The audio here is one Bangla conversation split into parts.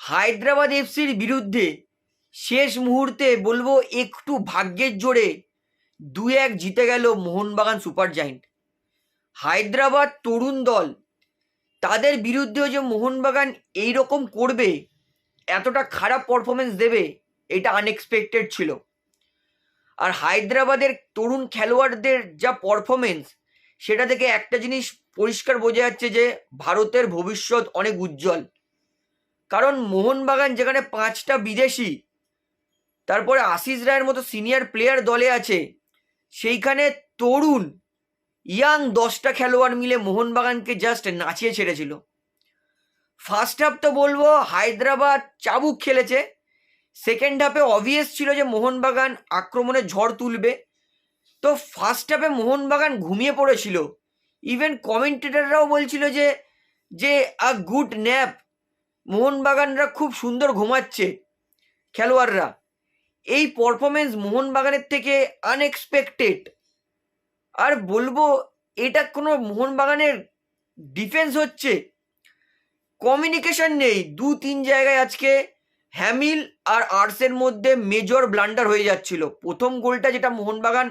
হায়দ্রাবাদ এফসির বিরুদ্ধে শেষ মুহূর্তে বলব একটু ভাগ্যের জোরে দু এক জিতে গেল মোহনবাগান সুপার জায়েন্ট। হায়দ্রাবাদ তরুণ দল, তাদের বিরুদ্ধেও যে মোহনবাগান এই রকম করবে, এতটা খারাপ পারফরমেন্স দেবে, এটা আনএক্সপেক্টেড ছিল। আর হায়দ্রাবাদের তরুণ খেলোয়াড়দের যা পারফরমেন্স সেটা থেকে একটা জিনিস পরিষ্কার বোঝা যাচ্ছে যে ভারতের ভবিষ্যৎ অনেক উজ্জ্বল। কারণ মোহনবাগান যেখানে পাঁচটা বিদেশি, তারপরে আশিস রায়ের মতো সিনিয়র প্লেয়ার দলে আছে, সেইখানে তরুণ ইয়াং দশটা খেলোয়াড় মিলে মোহনবাগানকে জাস্ট নাচিয়ে ছেড়েছিল। ফার্স্ট হাফ তো বলব হায়দ্রাবাদ চাবুক খেলেছে সেকেন্ড হাফে অবভিয়াস ছিল যে মোহনবাগান আক্রমণে ঝড় তুলবে। তো ফার্স্ট হাফে মোহনবাগান ঘুমিয়ে পড়েছিল। ইভেন কমেন্টেটাররাও বলছিল যে যে আ গুড ন্যাপ মোহনবাগানরা খুব সুন্দর ঘুমাচ্ছে, খেলোয়াড়রা। এই পারফরমেন্স মোহনবাগানের থেকে আনএক্সপেক্টেড আর বলব, এটা কোনো মোহনবাগানের ডিফেন্স হচ্ছে। কমিউনিকেশন নেই। দু তিন জায়গায় আজকে হ্যামিল আর আর্টসের মধ্যে মেজর ব্লান্ডার হয়ে যাচ্ছিল। প্রথম গোলটা যেটা মোহনবাগান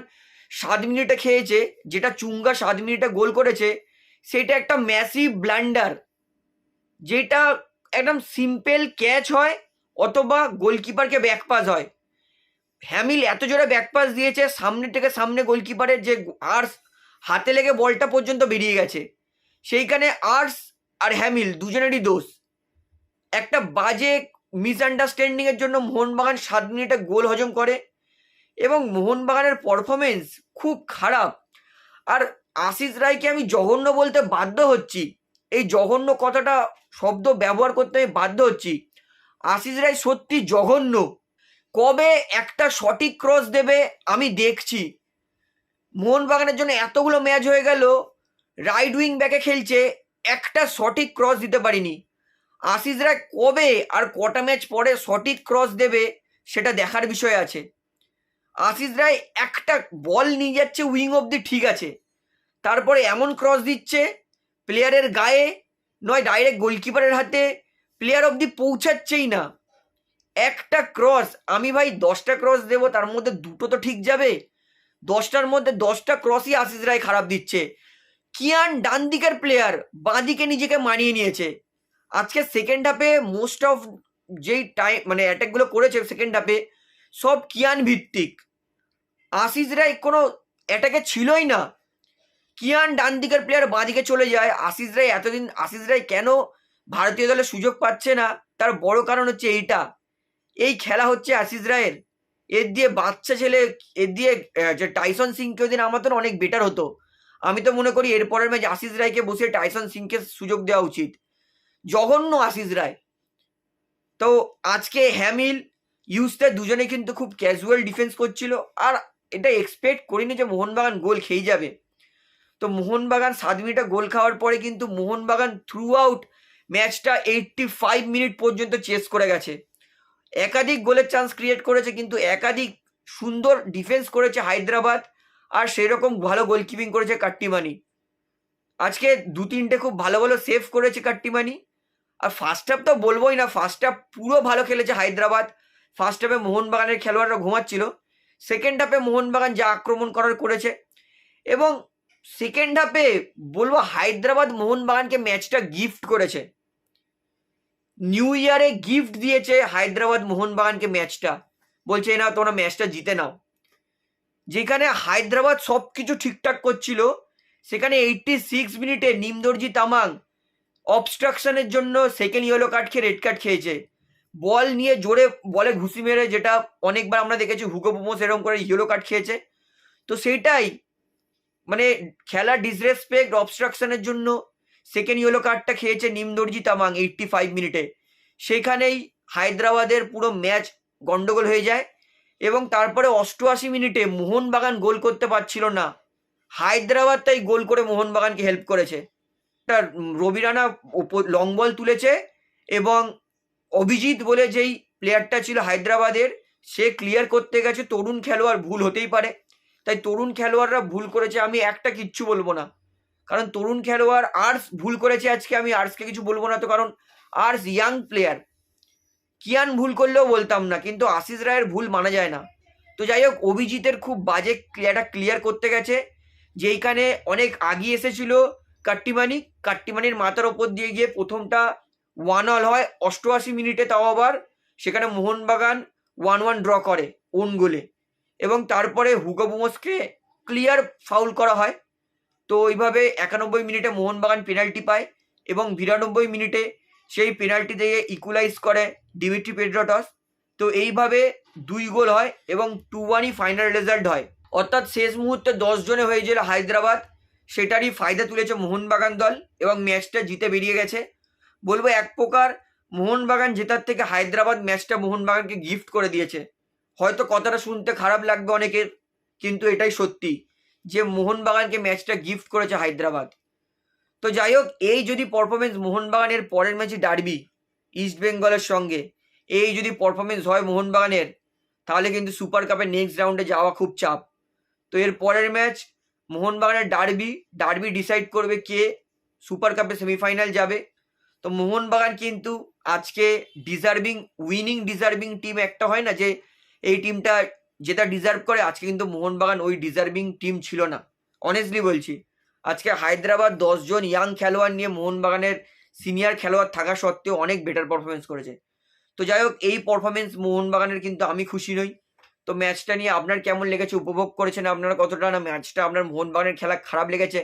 সাত মিনিটে খেয়েছে, যেটা চুঙ্গা সাত মিনিটে গোল করেছে, সেটা একটা ম্যাসিভ ব্লান্ডার যেটা একদম সিম্পল ক্যাচ হয় অথবা গোলকিপারকে ব্যাকপাস হয়। হ্যামিল এত জোরে ব্যাকপাস দিয়েছে, সামনে থেকে সামনে গোলকিপারের যে আর্টস হাতে লেগে বলটা পর্যন্ত বেরিয়ে গেছে। সেইখানে আর্টস আর হ্যামিল দুজনেরই দোষ। একটা বাজে মিসআন্ডারস্ট্যান্ডিংয়ের জন্য মোহনবাগান সাত মিনিটে গোল হজম করে এবং মোহনবাগানের পারফরমেন্স খুব খারাপ। আর আশিস রায়কে আমি জঘন্য বলতে বাধ্য হচ্ছি। এই জঘন্য কথাটা শব্দ ব্যবহার করতে আমি বাধ্য হচ্ছি। আশিস রায় সত্যি জঘন্য। কবে একটা সঠিক ক্রস দেবে আমি দেখছি। মোহনবাগানের জন্য এতগুলো ম্যাচ হয়ে গেল রাইট উইং ব্যাকে খেলছে, একটা সঠিক ক্রস দিতে পারিনি। আশিস রায় কবে আর কটা ম্যাচ পরে সঠিক ক্রস দেবে সেটা দেখার বিষয় আছে। আশিস রায় একটা বল নিয়ে যাচ্ছে উইং অবধি ঠিক আছে। তারপরে এমন ক্রস দিচ্ছে প্লেয়ারের গায়ে নয় ডাইরেক্ট গোলকিপারের হাতে প্লেয়ার অবধি পৌঁছাচ্ছেই না। একটা ক্রস আমি ভাই দশটা ক্রস দেবো, তার মধ্যে দুটো তো ঠিক যাবে। দশটার মধ্যে দশটা ক্রসই আশিস রায় খারাপ দিচ্ছে। কিয়ান ডান দিকের প্লেয়ার বাঁ দিকে নিজেকে মানিয়ে নিয়েছে। আজকে সেকেন্ড হাফে মোস্ট অফ যেই টাইম মানে অ্যাটাকগুলো করেছে সেকেন্ড হাফে সব কিয়ান ভিত্তিক। আশিস রায় কোনো অ্যাটাকে ছিলই না। কিয়ান ডান দিকের প্লেয়ার বাঁ দিকে চলে যায়। আশিস রায় এতদিন, আশিস রায় কেন ভারতীয় দলে সুযোগ পাচ্ছে না? তার বড় কারণ হচ্ছে এইটা। এই খেলা হচ্ছে আশিস রায়ের। এর দিয়ে বাচ্চা ছেলে, এর দিয়ে যে টাইসন সিংকে ওদিন আমার তো অনেক বেটার হতো। আমি তো মনে করি এরপরের ম্যাচ আশিস রায়কে বসে টাইসন সিংকে সুযোগ দেওয়া উচিত। জঘন্য আশিস রায়। তো আজকে হ্যামিল, ইউসতে দুজনে কিন্তু খুব ক্যাজুয়াল ডিফেন্স করছিল। আর এটা এক্সপেক্ট করিনি যে মোহনবাগান গোল খেয়ে যাবে। তো মোহনবাগান সাত মিনিটে গোল খাওয়ার পরে কিন্তু মোহনবাগান থ্রু আউট ম্যাচটা এইটটি ফাইভ মিনিট পর্যন্ত চেস করে গেছে। একাধিক গোলের চান্স ক্রিয়েট করেছে কিন্তু একাধিক সুন্দর ডিফেন্স করেছে হায়দ্রাবাদ আর সেরকম ভালো গোলকিপিং করেছে কাট্টিমানি। আজকে দু তিনটে খুব ভালো ভালো সেভ করেছে কাট্টিমানি। আর ফার্স্ট হাফ তো বলবোই না ফার্স্ট হাফ পুরো ভালো খেলেছে হায়দ্রাবাদ। ফার্স্ট হাফে মোহনবাগানের খেলোয়াড়রা ঘুমাচ্ছিল। সেকেন্ড হাফে মোহনবাগান যা আক্রমণ করার করেছে। এবং সেকেন্ড হাফে বলব হায়দ্রাবাদ মোহনবাগানকে ম্যাচটা গিফট করেছে। নিউ ইয়ারে গিফট দিয়েছে হায়দ্রাবাদ মোহনবাগানকে ম্যাচটা বলছে না তোমরা ম্যাচটা জিতে নাও। যেখানে হায়দ্রাবাদ সব কিছু ঠিকঠাক করছিল, সেখানে এইটটি সিক্স মিনিটে নিমদর্জি তামাং অবস্ট্রাকশনের জন্য সেকেন্ড ইয়েলো কার্ড খেয়ে রেড কার্ড খেয়েছে। বল নিয়ে জোরে বলে ঘুষি মেরে, যেটা অনেকবার আমরা দেখেছি হুগো বোমোস এরকম করে ইয়েলো কার্ড খেয়েছে। তো সেইটাই মানে খেলা ডিসরেসপেক্ট অবস্ট্রাকশনের জন্য সেকেন্ড ইয়েলো কার্ডটা খেয়েছে নিমদর্জি তামাং এইটটি ফাইভ মিনিটে। সেখানেই হায়দ্রাবাদের পুরো ম্যাচ গন্ডগোল হয়ে যায় এবং তারপরে অষ্টআশি মিনিটে মোহনবাগান গোল করতে পারছিল না। হায়দ্রাবাদ তাই গোল করে মোহনবাগানকে হেল্প করেছে। তার রবি রানা লং বল তুলেছে এবং অভিজিৎ বলে যেই প্লেয়ারটা ছিল হায়দ্রাবাদের, সে ক্লিয়ার করতে গেছে, তরুণ খেলোয়াড় ভুল হতেই পারে। তাই তরুণ খেলোয়াড়রা ভুল করেছে, আমি একটা কিচ্ছু বলব না। কারণ তরুণ খেলোয়াড় আর্টস ভুল করেছে আজকে, আমি আর্টসকে কিছু বলব না তো, কারণ আর্টস ইয়াং প্লেয়ার। কিয়ান ভুল করলেও বলতাম না, কিন্তু আশিস রায়ের ভুল মানা যায় না। তো যাই হোক, অভিজিতের খুব বাজে একটা ক্লিয়ার করতে গেছে, যেইখানে অনেক আগিয়ে এসেছিল কাট্টিমানি। কাট্টিমানির মাথার ওপর দিয়ে গিয়ে প্রথমটা ওয়ান অল হয়, অষ্টআশি মিনিটে তাও আবার, সেখানে মোহনবাগান ওয়ান ওয়ান ড্র করে ওন গোলে এবং তারপরে হুগো বুমসকে ক্লিয়ার ফাউল করা হয়। তো ওইভাবে একানব্বই মিনিটে মোহনবাগান পেনাল্টি পায় এবং বিরানব্বই মিনিটে সেই পেনাল্টি দিয়ে ইকুলাইজ করে ডিমিট্রি পেড্রটস। তো এইভাবে দুই গোল হয় এবং টু ওয়ানই ফাইনাল রেজাল্ট হয়। অর্থাৎ শেষ মুহূর্তে দশ জনে হয়েছিল হায়দ্রাবাদ। সেটারই ফায়দা তুলেছে মোহনবাগান দল এবং ম্যাচটা জিতে বেরিয়ে গেছে। বলব এক প্রকার মোহনবাগান জেতার থেকে হায়দ্রাবাদ ম্যাচটা মোহনবাগানকে গিফট করে দিয়েছে। হয়তো কথাটা শুনতে খারাপ লাগবে অনেকের, কিন্তু এটাই সত্যি যে মোহনবাগানকে ম্যাচটা গিফট করেছে হায়দ্রাবাদ। তো যাই হোক, এই যদি পারফরমেন্স মোহনবাগানের পরের ম্যাচে ডারবি ইস্ট বেঙ্গলের সঙ্গে, এই যদি পারফরমেন্স হয় মোহনবাগানের, তাহলে কিন্তু সুপার কাপের নেক্সট রাউন্ডে যাওয়া খুব চাপ। তো এর পরের ম্যাচ মোহনবাগানের ডারবি ডারবি ডিসাইড করবে কে সুপার কাপে সেমিফাইনাল যাবে। তো মোহনবাগান কিন্তু আজকে ডিজার্ভিং উইনিং ডিজার্ভিং টিম একটা হয় না যে এই টিমটা যেটা ডিজার্ভ করে, আজকে কিন্তু মোহনবাগান ওই ডিজার্ভিং টিম ছিল না। অনেস্টলি বলছি, আজকে হায়দ্রাবাদ দশজন ইয়াং খেলোয়াড় নিয়ে মোহনবাগানের সিনিয়র খেলোয়াড় থাকা সত্ত্বেও অনেক বেটার পারফরমেন্স করেছে। তো যাই হোক, এই পারফরমেন্স মোহনবাগানের কিন্তু আমি খুশি নই। তো ম্যাচটা নিয়ে আপনার কেমন লেগেছে, উপভোগ করেছেন আপনারা কতটা? না ম্যাচটা আপনার মোহনবাগানের খেলা খারাপ লেগেছে,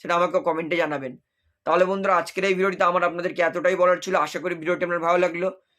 সেটা আমাকে কমেন্টে জানাবেন। তাহলে বন্ধুরা, আজকের এই ভিডিওটিতে আমার আপনাদেরকে এতটাই বলার ছিল। আশা করি ভিডিওটি আপনার ভালো লাগল।